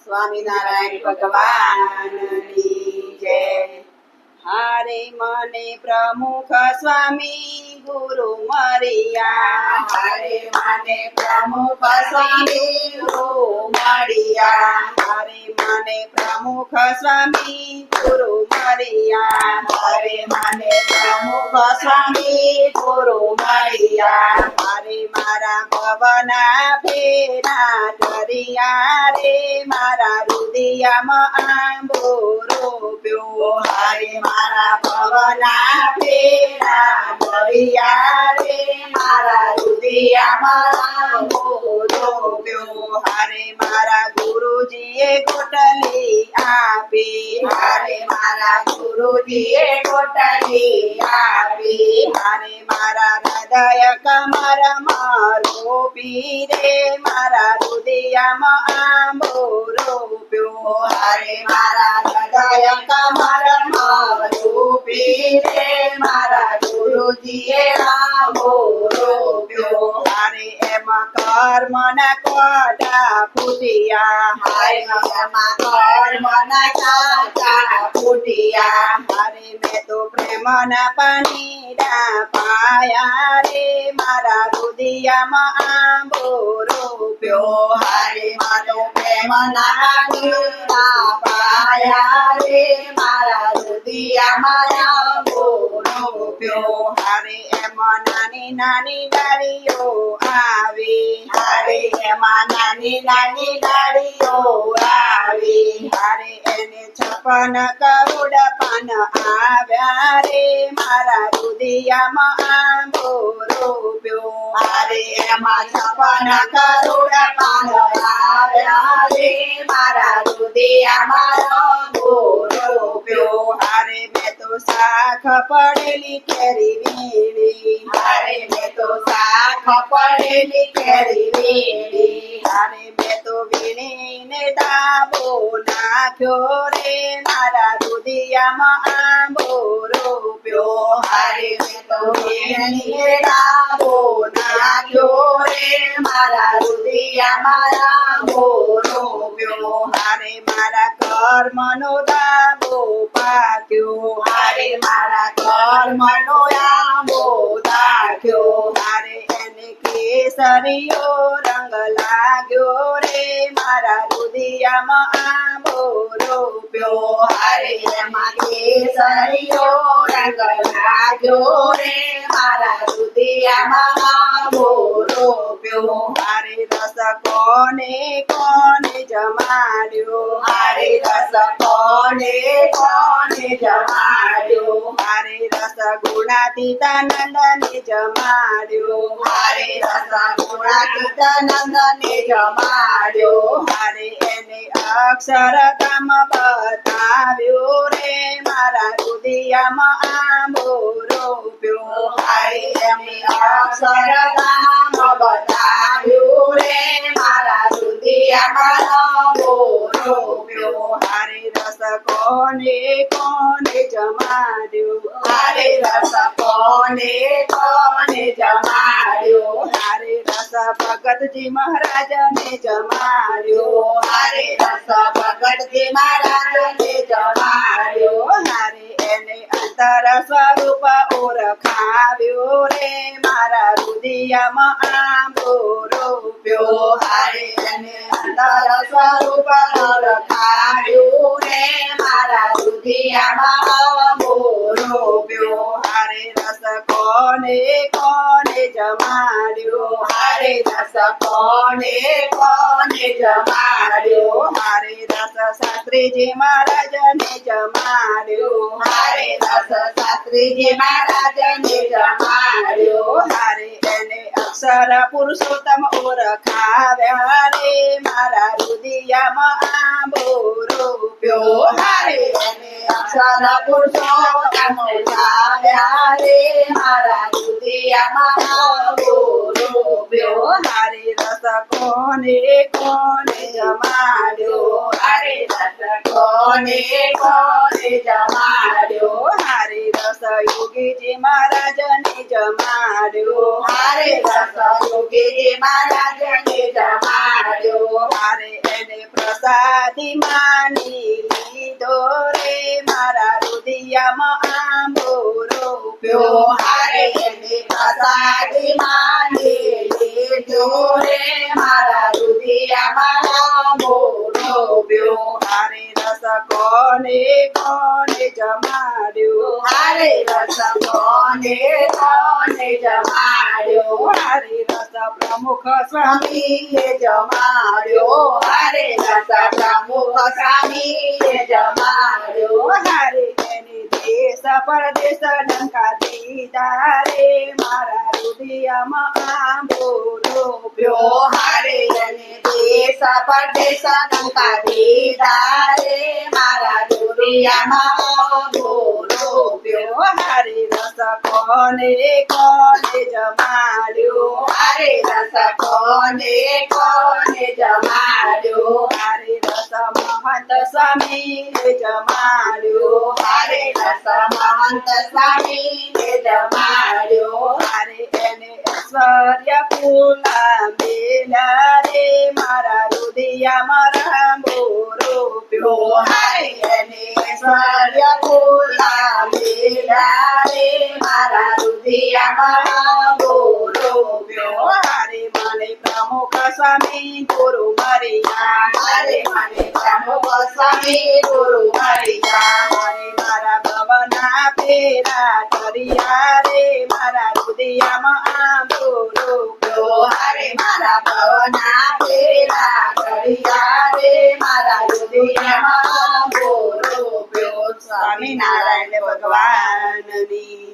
સ્વામિનારાયણ ભગવાનની જય. હારે મને પ્રમુખ સ્વામી ગુરુ મરિયા હરે મને પ્રમુખ સ્વામી ગુરુ મરિયા હારે મને પ્રમુખ સ્વામી ગુરુ મરિયા હારે મને પ્રમુખ સ્વામી ગુરુ મળ્યા. હારે મારા ભવના ફેરા ધરિયા રે મારા રુદિયામાં આંબો રોપ્યો હરે મારા ભવના ફેરા દરિયા રે મારા રુદિયામાં બોલો રોપ્યો હારે મારા ગુરુજીએ કોટલી આપી. મારા ગુરુજીએ કોટલી આપી હારે મારા હૃદય કમર મારો પીરે. મારા રુદિયામાં આંબો રોપ્યો. હરે મારા હૃદય કમર એમાં કર્મ ના કોટા ફૂટ્યા હાય એમાં કર્મના કાચા ફૂટ્યા. હારે મેં તો પ્રેમના પાણીડા પાયા રે, મારા રુદિયામાં આંબો રોપ્યો હારે મારો પ્રેમના કીડા પાયા રે, મારા હૃદયમાં રામો રોપ્યો હારે એમાં નાની નાની ડાળીઓ આવી હારે એમાં રુદિયામાં છપન કરોડ પાન આવ્યા મારા હૃદયમાં રંગો રોપ્યો. મેં તો શાખ પડેલી કેરી મેં શાખ પડેલી કેરી વેણી હારે મેં તો વીણીને દાબો નાખ્યો રે. મારા રુદિયામાં આંબો રોપ્યો હારે મેં તો વેણીએ ડાબો નાખ્યો રે. મારા હૃદયમાં રામો રોપ્યો હારે મારા કર્મનો દાબો પાક્યો. હારે મારા કર્મનો કેસરીયો રંગ લાગ્યો રે. મારા રુદિયામાં આંબો રોપ્યો હારે રસ કોને કોને જમાડ્યો? હારે રસ ગુણાતીતાનંદને જમાડ્યો. હારે રસ ગુણાતીત નંદને જમાડ્યો. હારે એને અક્ષરધામ બતાવ્યો રે મારા રુદિયામાં આંબો રોપ્યો. હારે એમને અક્ષરધામ બતાવ્યું રે મારા હૃદયમાં કોને કોને જમાડ્યો? હારે રસ કોને કોને જમાડ્યો? હારે રસ ભગતજી મહારાજને જમાડ્યો. હારે રસ ભગતજી મહારાજને જમાડ્યો. હારે એને અંતર સ્વરૂપ ઓળખાવ્યો રે મારા રુદિયામાં આંબો રોપ્યો હારે એને અંતર સ્વરૂપ રખાડ્યું રે મારા હૃદયમાં રોપ્યો હારે રસ કોને કોને જમાડ્યો હારે રસ કોને કોને જમાડ્યો હારે રસ શાસ્ત્રીજી મહારાજને જમાડ્યો હારે રસ શાસ્ત્રીજી મહારાજને જમાડ્યો હારે અક્ષર પુરુષોત્તમ ઓળખાવ્યા રે મારા રુદિયામાં આંબો રોપ્યો હારે સારા પુરુષોત્તમ લાવ્યા રે મારા હૃદયમાં રોપ્યો હારે રસ કોને કોને જમાડ્યો? હારે રસ કોને કોને જમાડ્યો? હારે રસ યોગીજી મહારાજને જમાડ્યો. હારે રસ યોગીજી મહારાજને જમાડ્યો. હારે એને પ્રસાદી માની લીધો રે. મારા રુદિયામાં આંબો રોપ્યો હારે એને પ્રસાદી માની લીધો રે. મારા રુધિયામાં આંબો રોપ્યો મારે રસ કોને કોને જમાડ્યો? હરે રસ કોને કોને જમાડ્યો? હરે રસ પ્રમુખ સ્વામીએ જમાડ્યો. હરે રસ પ્રમુખ સ્વામીએ જમાડ્યો. હરે દેશ, પરદેશ ડંકા દીધા રે. મારા રુદિયામાં આંબો દેશ પરદેશ ટંકા દીધા રે મારા દુરિયામાં બોલો પ્યો હારે રસ કોને કોને જમાડ્યો હારે રસ કોને કોને જમાડ્યો હારે રસ મહંત સ્વામી જમાડ્યો હારે રસ મહંત સ્વામીને જમાડ્યો હારે એને ઐશ્વર્ય ફૂલા મેલા રે મારા Yamaramburupyo Hayaneswarya Kulamilare Mararudiya Mahamburupyo Hare Guru Mariya Hare Mane Pramukha Swami Guru Mariya Hare Bhavana Pera Kariya રે મારા બ્યો સ્વામિનારાયણ ભગવાનની.